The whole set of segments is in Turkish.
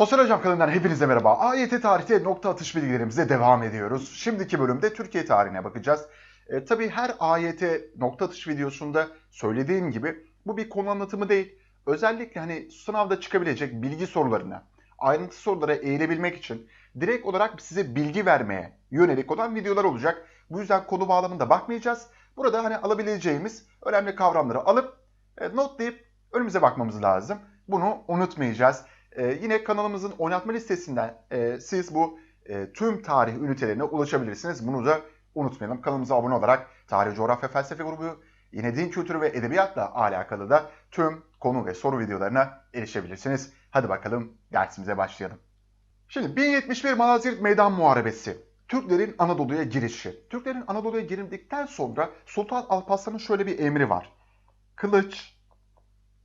Sosyal Hocam kanalından hepinize merhaba. AYT tarihte nokta atış bilgilerimize devam ediyoruz. Şimdiki bölümde Türkiye tarihine bakacağız. E, tabii her AYT nokta atış videosunda söylediğim gibi bu bir konu anlatımı değil. Özellikle hani sınavda çıkabilecek bilgi sorularına, ayrıntı sorulara eğilebilmek için direkt olarak size bilgi vermeye yönelik olan videolar olacak. Bu yüzden konu bağlamında bakmayacağız. Burada hani alabileceğimiz önemli kavramları alıp e, notlayıp önümüze bakmamız lazım. Bunu unutmayacağız. Ee, yine kanalımızın oynatma listesinden e, siz bu e, tüm tarih ünitelerine ulaşabilirsiniz. Bunu da unutmayalım. Kanalımıza abone olarak tarih, coğrafya, felsefe grubu, yine din kültürü ve edebiyatla alakalı da tüm konu ve soru videolarına erişebilirsiniz. Hadi bakalım dersimize başlayalım. Şimdi 1071 Malazgirt Meydan Muharebesi. Türklerin Anadolu'ya girişi. Türklerin Anadolu'ya girildikten sonra Sultan Alparslan'ın şöyle bir emri var. Kılıç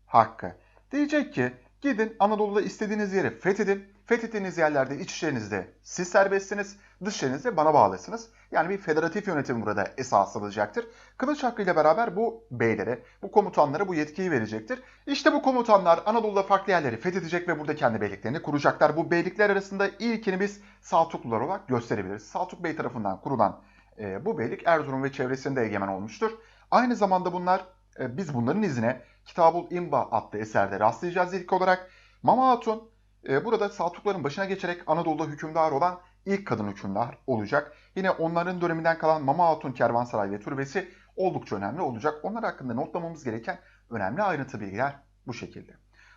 hakkı. Diyecek ki Gidin Anadolu'da istediğiniz yeri fethedin. Fethettiğiniz yerlerde iç işlerinizde siz serbestsiniz, dış işlerinizde bana bağlısınız. Yani bir federatif yönetim burada esas alacaktır. Kılıç hakkıyla beraber bu beylere, bu komutanlara bu yetkiyi verecektir. İşte bu komutanlar Anadolu'da farklı yerleri fethedecek ve burada kendi beyliklerini kuracaklar. Bu beylikler arasında ilkini biz Saltuklular olarak gösterebiliriz. Saltuk Bey tarafından kurulan e, bu beylik Erzurum ve çevresinde egemen olmuştur. Aynı zamanda bunlar e, biz bunların izine Kitabul İmba adlı eserde rastlayacağız ilk olarak. Mama Hatun e, burada Saltukların başına geçerek Anadolu'da hükümdar olan ilk kadın hükümdar olacak. Yine onların döneminden kalan Mama Hatun kervansaray ve türbesi oldukça önemli olacak. Onlar hakkında notlamamız gereken önemli ayrıntı bilgiler bu şekilde.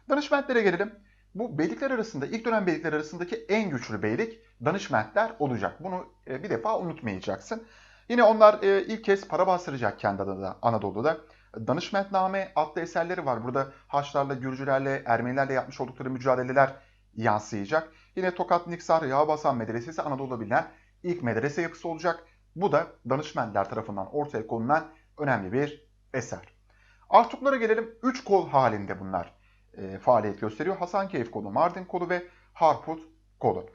Danışmentlere gelelim. Bu beylikler arasında, ilk dönem beylikler arasındaki en güçlü beylik danışmentler olacak. Bunu e, bir defa unutmayacaksın. Yine onlar e, ilk kez para bastıracak kendi adına Anadolu'da. Danışmentname adlı eserleri var. Burada Haçlarla, Gürcülerle, Ermenilerle yapmış oldukları mücadeleler yansıyacak. Yine Tokat Niksar Yağbasan Medresesi Anadolu'da bilinen ilk medrese yapısı olacak. Bu da danışmentler tarafından ortaya konulan önemli bir eser. Artuklara gelelim. Üç kol halinde bunlar e, faaliyet gösteriyor. Hasankeyf kolu, Mardin kolu ve Harput kolu.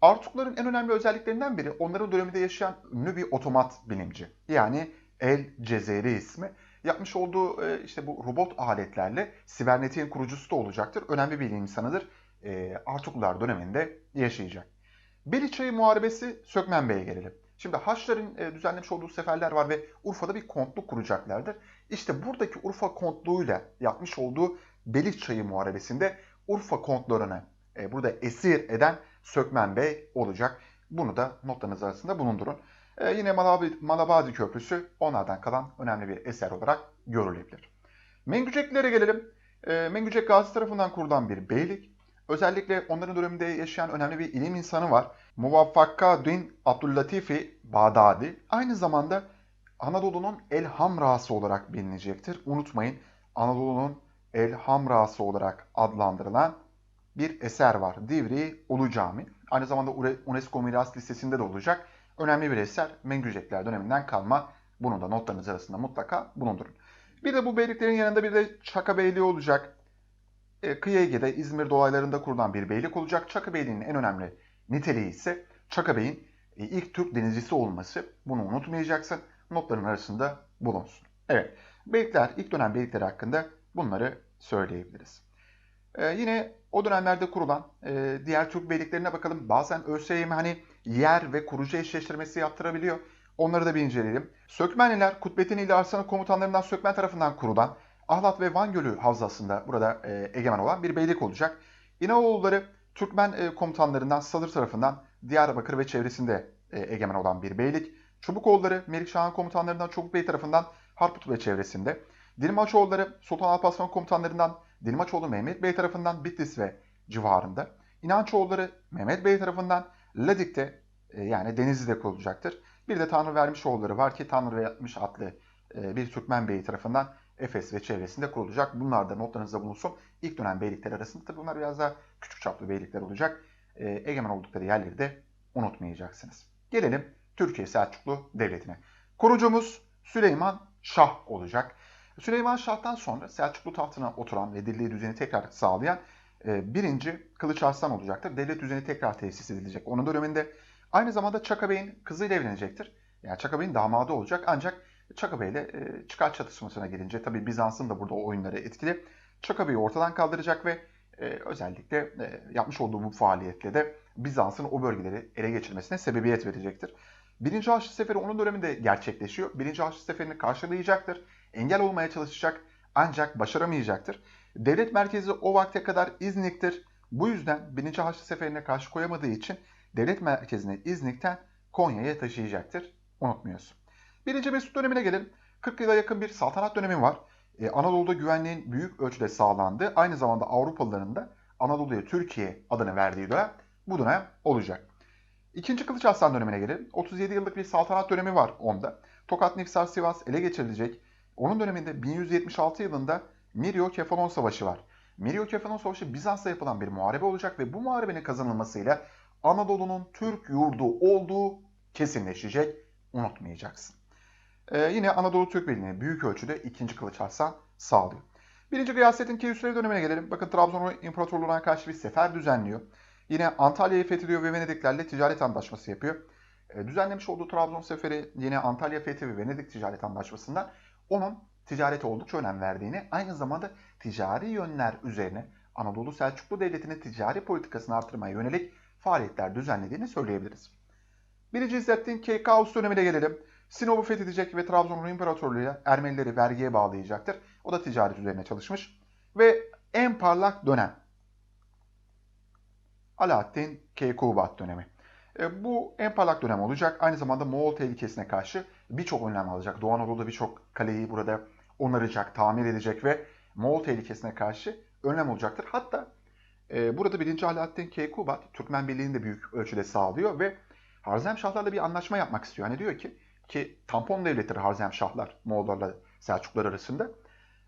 Artukların en önemli özelliklerinden biri onların döneminde yaşayan ünlü bir otomat bilimci. Yani El Cezeri ismi yapmış olduğu e, işte bu robot aletlerle sibernetiğin kurucusu da olacaktır. Önemli bir bilim insanıdır. E, Artuklular döneminde yaşayacak. Beliçayı Muharebesi Sökmen Bey'e gelelim. Şimdi Haçların e, düzenlemiş olduğu seferler var ve Urfa'da bir kontluk kuracaklardır. İşte buradaki Urfa kontluğuyla yapmış olduğu Beliçayı Muharebesi'nde Urfa kontlarını e, burada esir eden Sökmen Bey olacak. Bunu da notlarınız arasında bulundurun. Ee, yine Malabadi, Malabadi Köprüsü onlardan kalan önemli bir eser olarak görülebilir. Mengüceklere gelelim. E, Mengücek Gazi tarafından kurulan bir beylik. Özellikle onların döneminde yaşayan önemli bir ilim insanı var. Muvaffakaddin Abdüllatifi Bağdadi. Aynı zamanda Anadolu'nun El Hamrası olarak bilinecektir. Unutmayın Anadolu'nun El Hamrası olarak adlandırılan bir eser var. Divri Ulu Cami. Aynı zamanda UNESCO Miras Listesi'nde de olacak. Önemli bir eser Mengücekler döneminden kalma. Bunu da notlarınız arasında mutlaka bulundurun. Bir de bu beyliklerin yanında bir de Çaka Beyliği olacak. E, Kıyı Ege'de İzmir dolaylarında kurulan bir beylik olacak. Çaka Beyliği'nin en önemli niteliği ise Çaka Bey'in e, ilk Türk denizcisi olması. Bunu unutmayacaksın. Notların arasında bulunsun. Evet, beylikler, ilk dönem beylikleri hakkında bunları söyleyebiliriz. Ee, yine o dönemlerde kurulan e, diğer Türk beyliklerine bakalım. Bazen ÖSYM hani yer ve kurucu eşleştirmesi yaptırabiliyor. Onları da bir inceleyelim. Sökmenliler, Kutbettin İli Arslan'ın komutanlarından Sökmen tarafından kurulan Ahlat ve Van Gölü havzasında burada e, egemen olan bir beylik olacak. İnanoğulları Türkmen e, komutanlarından Salır tarafından Diyarbakır ve çevresinde e, egemen olan bir beylik. Çubukoğulları Melikşah'ın komutanlarından Çubuk Bey tarafından Harput ve çevresinde. Dilmaçoğulları Sultan Alparslan komutanlarından Dilmaçoğlu Mehmet Bey tarafından Bitlis ve civarında. İnançoğulları Mehmet Bey tarafından Ladik'te e, yani Denizli'de kurulacaktır. Bir de Tanrı vermiş oğulları var ki Tanrı ve Yatmış adlı e, bir Türkmen Bey tarafından Efes ve çevresinde kurulacak. Bunlar da notlarınızda bulunsun. İlk dönem beylikler arasında tabi bunlar biraz daha küçük çaplı beylikler olacak. E, egemen oldukları yerleri de unutmayacaksınız. Gelelim Türkiye Selçuklu Devleti'ne. Kurucumuz Süleyman Şah olacak. Süleyman Şah'tan sonra Selçuklu tahtına oturan ve dirliği düzeni tekrar sağlayan birinci Kılıç Arslan olacaktır. Devlet düzeni tekrar tesis edilecek onun döneminde. Aynı zamanda Çaka Bey'in kızıyla evlenecektir. Yani Çaka Bey'in damadı olacak ancak Çaka Bey ile e, çıkar çatışmasına gelince tabi Bizans'ın da burada o oyunları etkili. Çaka Bey'i ortadan kaldıracak ve e, özellikle e, yapmış olduğu bu faaliyetle de Bizans'ın o bölgeleri ele geçirmesine sebebiyet verecektir. Birinci Haçlı Seferi onun döneminde gerçekleşiyor. Birinci Haçlı Seferi'ni karşılayacaktır. Engel olmaya çalışacak ancak başaramayacaktır. Devlet merkezi o vakte kadar İznik'tir. Bu yüzden Birinci Haçlı Seferi'ne karşı koyamadığı için devlet merkezini İznik'ten Konya'ya taşıyacaktır. Unutmuyorsun. Birinci Mesut dönemine gelelim. 40 yıla yakın bir saltanat dönemi var. Ee, Anadolu'da güvenliğin büyük ölçüde sağlandığı, aynı zamanda Avrupalıların da Anadolu'ya Türkiye adını verdiği dönem bu dönem olacak. İkinci Kılıç Arslan dönemine gelelim. 37 yıllık bir saltanat dönemi var onda. Tokat, Nifsar, Sivas ele geçirilecek. Onun döneminde 1176 yılında Mirio-Kefalon Savaşı var. Mirio-Kefalon Savaşı Bizans'ta yapılan bir muharebe olacak ve bu muharebenin kazanılmasıyla Anadolu'nun Türk yurdu olduğu kesinleşecek. Unutmayacaksın. Ee, yine Anadolu Türk Birliği'ni büyük ölçüde 2. Kılıç Arslan sağlıyor. 1. Gıyasettin Keyhüsrev dönemine gelelim. Bakın Trabzon İmparatorluğu'na karşı bir sefer düzenliyor. Yine Antalya'yı fethediyor ve Venediklerle ticaret anlaşması yapıyor. E, düzenlemiş olduğu Trabzon seferi yine Antalya fethi ve Venedik ticaret anlaşmasından onun ticarete oldukça önem verdiğini, aynı zamanda ticari yönler üzerine Anadolu Selçuklu Devleti'nin ticari politikasını artırmaya yönelik faaliyetler düzenlediğini söyleyebiliriz. 1. İzzettin Keykaus dönemine gelelim. Sinop'u fethedecek ve Trabzon Rum İmparatorluğu'ya Ermenileri vergiye bağlayacaktır. O da ticaret üzerine çalışmış. Ve en parlak dönem Alaaddin Keykubat dönemi. E, bu en parlak dönem olacak. Aynı zamanda Moğol tehlikesine karşı birçok önlem alacak. Doğu Anadolu'da birçok kaleyi burada onaracak, tamir edecek ve Moğol tehlikesine karşı önlem olacaktır. Hatta e, burada 1. Alaaddin Keykubat Türkmen Birliği'ni de büyük ölçüde sağlıyor ve Harzemşahlarla bir anlaşma yapmak istiyor. Hani diyor ki ki tampon devletleri Harzemşahlar Moğollarla Selçuklular arasında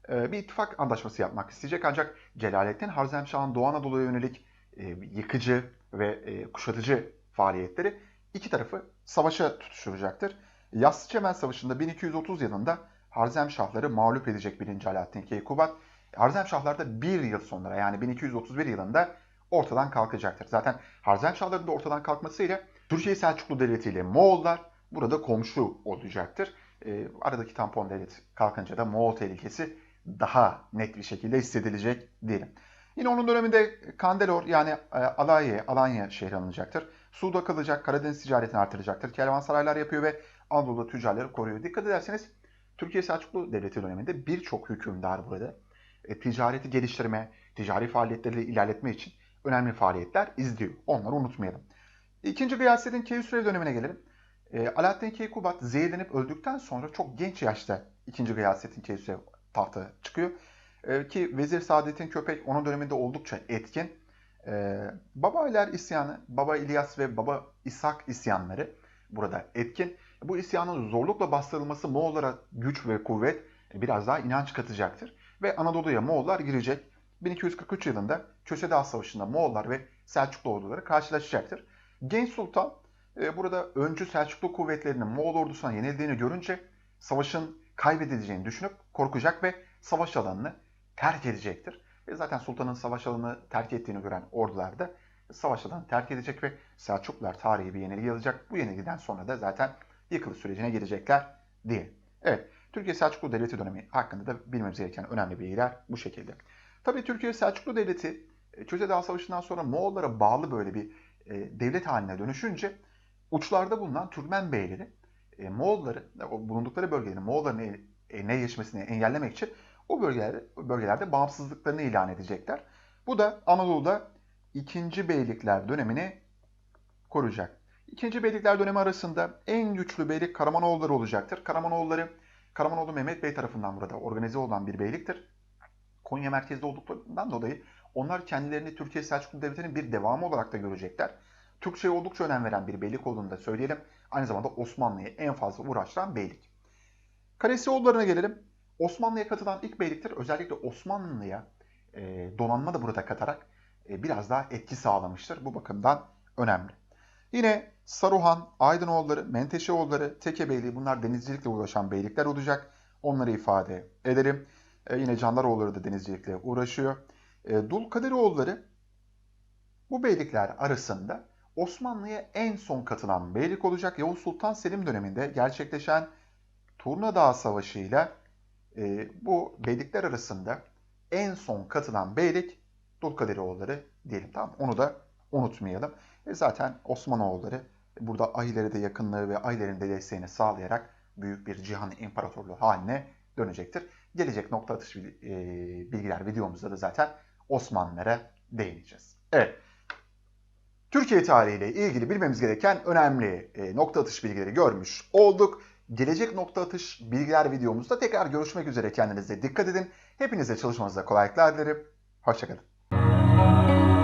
e, bir ittifak anlaşması yapmak isteyecek. Ancak Celalettin Harzemşah'ın Doğu Anadolu'ya yönelik e, yıkıcı ve e, kuşatıcı faaliyetleri iki tarafı savaşa tutuşturacaktır. Yassı Çemen Savaşı'nda 1230 yılında Harzemşahları mağlup edecek 1. Alaaddin Keykubat. Harzemşahlar da bir yıl sonra yani 1231 yılında ortadan kalkacaktır. Zaten Harzemşahların da ortadan kalkmasıyla Türkiye Selçuklu Devleti ile Moğollar burada komşu olacaktır. E, aradaki tampon devlet kalkınca da Moğol tehlikesi daha net bir şekilde hissedilecek diyelim. Yine onun döneminde Kandelor yani e, Alanya, Alanya şehri alınacaktır. Suda kalacak, Karadeniz ticaretini artıracaktır. Kervansaraylar yapıyor ve Anadolu tüccarları koruyor. Dikkat ederseniz Türkiye Selçuklu Devleti döneminde birçok hükümdar burada e, ticareti geliştirme, ticari faaliyetleri ilerletme için önemli faaliyetler izliyor. Onları unutmayalım. İkinci Gıyasettin Keyhüsrev dönemine gelelim. E, Alaaddin Keykubat zehirlenip öldükten sonra çok genç yaşta ikinci Gıyasettin Keyhüsrev tahta çıkıyor. E, ki Vezir Saadet'in köpek onun döneminde oldukça etkin. E, Baba İler isyanı, Baba İlyas ve Baba İshak isyanları burada etkin. Bu isyanın zorlukla bastırılması Moğollara güç ve kuvvet biraz daha inanç katacaktır. Ve Anadolu'ya Moğollar girecek. 1243 yılında Köse Savaşı'nda Moğollar ve Selçuklu orduları karşılaşacaktır. Genç Sultan e, burada öncü Selçuklu kuvvetlerinin Moğol ordusuna yenildiğini görünce savaşın kaybedileceğini düşünüp korkacak ve savaş alanını terk edecektir. Ve zaten sultanın savaş alanını terk ettiğini gören ordular da savaş alanını terk edecek ve Selçuklular tarihi bir yenilgi alacak. Bu yenilgiden sonra da zaten yıkılış sürecine girecekler diye. Evet, Türkiye Selçuklu Devleti dönemi hakkında da bilmemiz gereken önemli bilgiler bu şekilde. Tabii Türkiye Selçuklu Devleti Çöze Dağ Savaşı'ndan sonra Moğollara bağlı böyle bir e, devlet haline dönüşünce uçlarda bulunan Türkmen beyleri e, Moğolları, bulundukları bölgelerin Moğolların eline geçmesini engellemek için o bölgelerde, bölgelerde bağımsızlıklarını ilan edecekler. Bu da Anadolu'da ikinci beylikler dönemini koruyacak. İkinci beylikler dönemi arasında en güçlü beylik Karamanoğulları olacaktır. Karamanoğulları Karamanoğlu Mehmet Bey tarafından burada organize olan bir beyliktir. Konya merkezde olduklarından dolayı onlar kendilerini Türkiye Selçuklu Devleti'nin bir devamı olarak da görecekler. Türkçe'ye oldukça önem veren bir beylik olduğunu da söyleyelim. Aynı zamanda Osmanlı'ya en fazla uğraştıran beylik. Kalesioğullarına gelelim. Osmanlı'ya katılan ilk beyliktir. Özellikle Osmanlı'ya donanma da burada katarak biraz daha etki sağlamıştır. Bu bakımdan önemli. Yine Saruhan, Aydınoğulları, Menteşeoğulları, Teke bunlar denizcilikle uğraşan beylikler olacak. Onları ifade edelim. E, yine Candaroğulları da denizcilikle uğraşıyor. E, Dulkadiroğulları bu beylikler arasında Osmanlı'ya en son katılan beylik olacak. Yavuz Sultan Selim döneminde gerçekleşen Turna Dağı Savaşı ile e, bu beylikler arasında en son katılan beylik Dulkadiroğulları diyelim tamam? Onu da unutmayalım. E zaten Osmanoğulları burada Ahiler'e de yakınlığı ve Ahiler'in de desteğini sağlayarak büyük bir cihan imparatorluğu haline dönecektir. Gelecek nokta atışı e, bilgiler videomuzda da zaten Osmanlılara değineceğiz. Evet. Türkiye tarihiyle ilgili bilmemiz gereken önemli e, nokta atış bilgileri görmüş olduk. Gelecek nokta atış bilgiler videomuzda tekrar görüşmek üzere kendinize dikkat edin. Hepinize çalışmanızda kolaylıklar dilerim. Hoşçakalın.